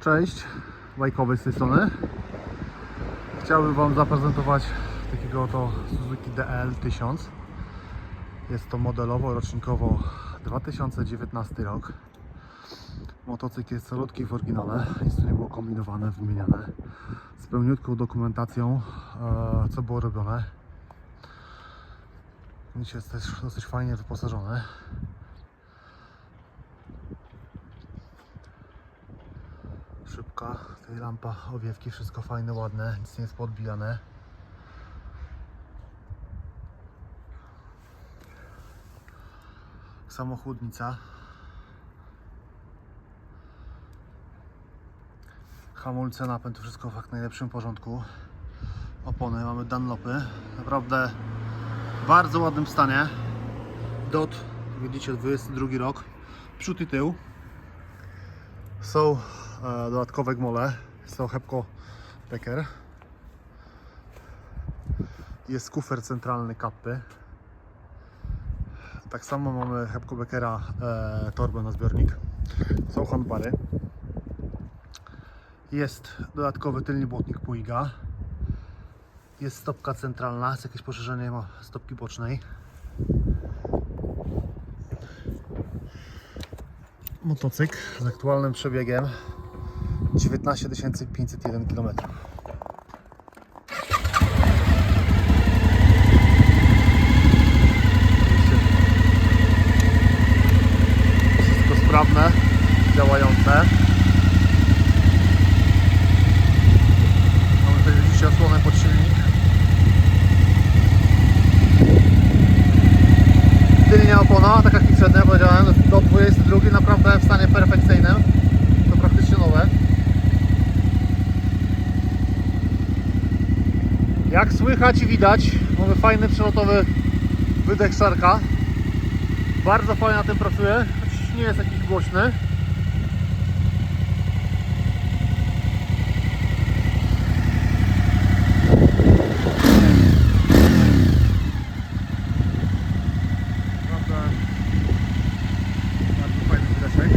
Cześć, Bajkowy z tej strony. Chciałbym Wam zaprezentować takiego oto Suzuki DL 1000. Jest to modelowo, rocznikowo 2019 rok. Motocykl jest calutki w oryginale, nic tu nie było kombinowane, wymieniane. Z pełniutką dokumentacją, e, co było robione. Jest też dosyć fajnie wyposażony. Szybka, tutaj lampa, owiewki, wszystko fajne, ładne, nic nie jest podbijane. Samochódnica. Hamulce, napęd, wszystko w jak najlepszym porządku. Opony, mamy Dunlopy. Naprawdę w bardzo ładnym stanie. DOT, widzicie, 22 rok. Przód i tył. Są e, dodatkowe gmole. To Hepco Becker. Jest kufer centralny kappy. Tak samo mamy Hepco Beckera e, torbę na zbiornik. Są handbary. Jest dodatkowy tylny błotnik Puiga. Jest stopka centralna, jest jakieś poszerzenie stopki bocznej. Motocykl z aktualnym przebiegiem 19 501 km. Wszystko sprawne, działające. Mamy tutaj widzicie osłonę pod silnik. Tylnia opona, tak jak i przednia powiedziałem, 22 naprawdę w stanie perfekcyjnym. To praktycznie nowe. Jak słychać i widać, mamy fajny przelotowy wydech szarka. Bardzo fajnie na tym pracuje, choć nie jest jakiś głośny. Naprawdę bardzo fajny wydeszek.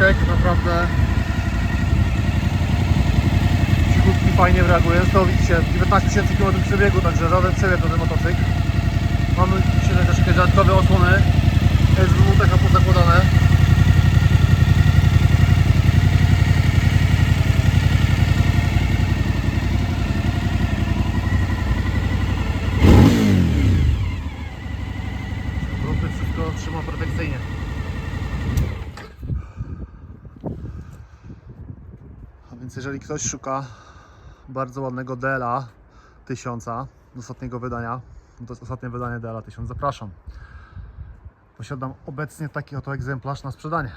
Silniczek naprawdę cichutki, fajnie reaguje. To widzicie 19 tysięcy km przebiegu, także żaden przebieg na ten motocykl. Mamy dzisiaj jakieś dodatkowe osłony. Jest wymuteka pozakładane. Grupy wszystko trzyma perfekcyjnie. Więc jeżeli ktoś szuka bardzo ładnego DLA 1000 z ostatniego wydania, no to jest ostatnie wydanie DLA 1000, zapraszam. Posiadam obecnie taki oto egzemplarz na sprzedanie.